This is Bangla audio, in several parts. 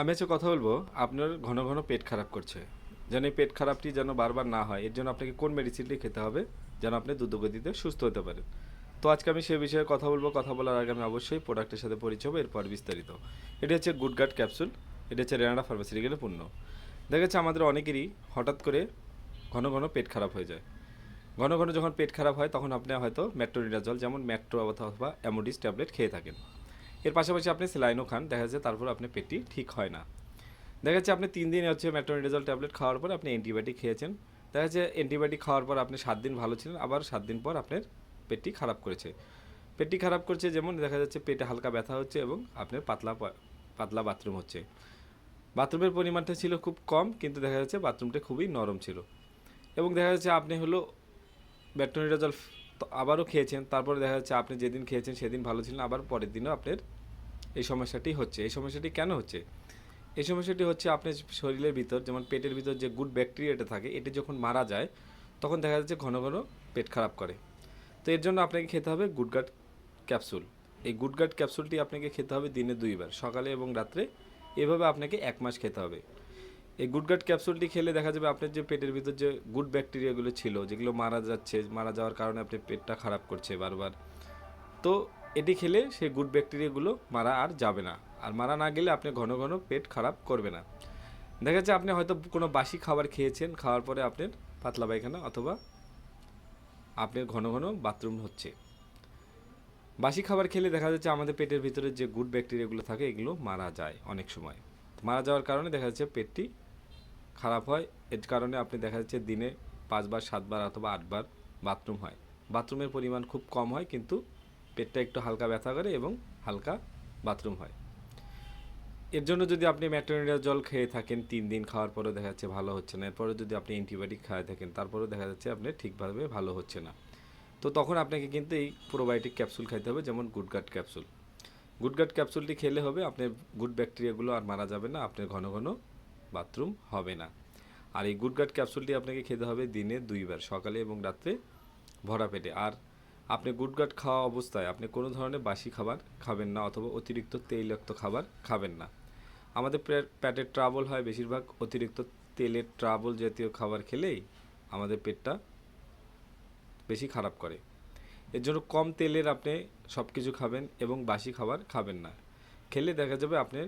আমি আজকে কথা বলব, আপনার ঘন ঘন পেট খারাপ করছে। যেন এই পেট খারাপটি যেন বারবার না হয়, এর জন্য আপনাকে কোন মেডিসিনটি খেতে হবে যেন আপনি দ্রুতগতিতে সুস্থ হতে পারেন। তো আজকে আমি সে বিষয়ে কথা বলব, কথা বলার আগে আমি অবশ্যই প্রোডাক্টের সাথে পরিচয় হব, এরপর বিস্তারিত। এটি হচ্ছে গুড গার্ড ক্যাপসুল এটি হচ্ছে রেনাডা ফার্মাসিউটিক্যালের পণ্য। দেখা যাচ্ছে আমাদের অনেকেরই হঠাৎ করে ঘন ঘন পেট খারাপ হয়ে যায়। ঘন ঘন যখন পেট খারাপ হয়, তখন আপনি হয়তো মেট্রোনিডাজল যেমন মেট্রো অথবা অ্যামোডিস ট্যাবলেট খেয়ে থাকেন। এর পাশাপাশি আপনি স্যালাইনও খান, দেখা যাচ্ছে তারপর আপনার পেটটি ঠিক হয় না। দেখা যাচ্ছে আপনি তিন দিন হচ্ছে মেট্রোনিডাজল ট্যাবলেট খাওয়ার পর আপনি অ্যান্টিবায়োটিক খেয়েছেন। দেখা যাচ্ছে অ্যান্টিবায়োটিক খাওয়ার পর আপনি সাত দিন ভালো ছিলেন, আবার সাত দিন পর আপনার পেটটি খারাপ করেছে। পেটটি খারাপ করছে যেমন দেখা যাচ্ছে পেটে হালকা ব্যথা হচ্ছে এবং আপনার পাতলা পাতলা বাথরুম হচ্ছে। বাথরুমের পরিমাণটা ছিল খুব কম, কিন্তু দেখা যাচ্ছে বাথরুমটা খুবই নরম ছিল। এবং দেখা যাচ্ছে আপনি হলো ব্যাটনিডাজল আবারও খেয়েছেন, তারপরে দেখা যাচ্ছে আপনি যেদিন খেয়েছেন সেদিন ভালো ছিলেন, আবার পরের দিনও আপনার এই সমস্যাটি হচ্ছে। এই সমস্যাটি কেন হচ্ছে? এই সমস্যাটি হচ্ছে আপনার শরীরের ভিতর, যেমন পেটের ভিতর যে গুড ব্যাকটেরিয়াটা থাকে, এটি যখন মারা যায়, তখন দেখা যাচ্ছে ঘন ঘন পেট খারাপ করে। তো এর জন্য আপনাকে খেতে হবে গুডগাট ক্যাপসুল। এই গুডগাট ক্যাপসুলটি আপনাকে খেতে হবে দিনে দুইবার, সকালে এবং রাত্রে। এভাবে আপনাকে এক মাস খেতে হবে। এই গুডগাট ক্যাপসুলটি খেলে দেখা যাবে আপনার যে পেটের ভিতর যে গুড ব্যাকটেরিয়াগুলো ছিল, যেগুলো মারা যাচ্ছে, মারা যাওয়ার কারণে আপনার পেটটা খারাপ করছে বারবার। তো এটি খেলে সেই গুড ব্যাকটেরিয়াগুলো মারা আর যাবে না। আর মারা না গেলে আপনি ঘন ঘন পেট খারাপ করবে না। দেখা যাচ্ছে আপনি হয়তো কোনো বাসি খাবার খেয়েছেন, খাওয়ার পরে আপনার পাতলা পায়খানা অথবা আপনার ঘন ঘন বাথরুম হচ্ছে। বাসি খাবার খেলে দেখা যাচ্ছে আমাদের পেটের ভিতরে যে গুড ব্যাকটেরিয়াগুলো থাকে, এগুলো মারা যায় অনেক সময়। মারা যাওয়ার কারণে দেখা যাচ্ছে পেটটি খারাপ হয়, এর কারণে আপনি দেখা যাচ্ছে দিনে পাঁচবার, সাতবার অথবা আটবার বাথরুম হয়। বাথরুমের পরিমাণ খুব কম হয়, কিন্তু পেটটা একটু হালকা ব্যথা করে এবং হালকা বাথরুম হয়। এর জন্য যদি আপনি ম্যাট্রোনিডাল জল খেয়ে থাকেন, তিন দিন খাওয়ার পরেও দেখা যাচ্ছে ভালো হচ্ছে না। এরপরে যদি আপনি অ্যান্টিবায়োটিক খাওয়া থাকেন, তারপরেও দেখা যাচ্ছে আপনি ঠিকভাবে ভালো হচ্ছে না। তো তখন আপনাকে কিন্তু এই প্রোবায়োটিক ক্যাপসুল খাইতে হবে, যেমন গুডগাট ক্যাপসুল গুডগাট ক্যাপসুলটি খেলে হবে, আপনার গুড ব্যাকটেরিয়াগুলো আর মারা যাবে না, আপনার ঘন ঘন বাথরুম হবে না। আর এই গুডগাট ক্যাপসুলটি আপনাকে খেতে হবে দিনে দুইবার, সকালে এবং রাত্রে ভরা পেটে। আর আপনি গুডগাট খাওয়া অবস্থায় আপনি কোনো ধরনের বাসি খাবার খাবেন না অথবা অতিরিক্ত তেলযুক্ত খাবার খাবেন না। আমাদের পেটের ট্রাবল হয় বেশিরভাগ অতিরিক্ত তেলের ট্রাবল জাতীয় খাবার খেলেই আমাদের পেটটা বেশি খারাপ করে। এর জন্য কম তেলের আপনি সব কিছু খাবেন এবং বাসি খাবার খাবেন না। খেলে দেখা যাবে আপনার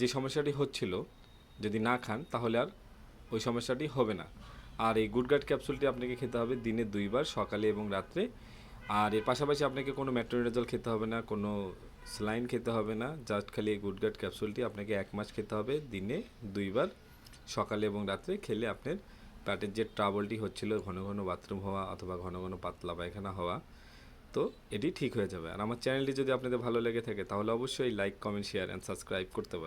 যে সমস্যাটি হচ্ছিল যদি না খান, তাহলে আর ওই সমস্যাটি হবে না। আর এই গুডগাট ক্যাপসুলটি আপনাকে খেতে হবে দিনে দুইবার, সকালে এবং রাত্রে। আর এর পাশাপাশি আপনাকে কোনো মেট্রোনিডাজল খেতে হবে না, কোনো স্লাইন খেতে হবে না জাস্ট খালি এই গুডগাট ক্যাপসুলটি আপনাকে এক মাস খেতে হবে দিনে দুইবার, সকালে এবং রাত্রে খেলে আপনার পেটের যে ট্রাবলটি হচ্ছিল, ঘন ঘন বাথরুম হওয়া অথবা ঘন ঘন পাতলা পায়খানা হওয়া, তো এটি ঠিক হয়ে যাবে। আর আমার চ্যানেলটি যদি আপনাদের ভালো লেগে থাকে, তাহলে অবশ্যই like comment share and subscribe করতে পারেন।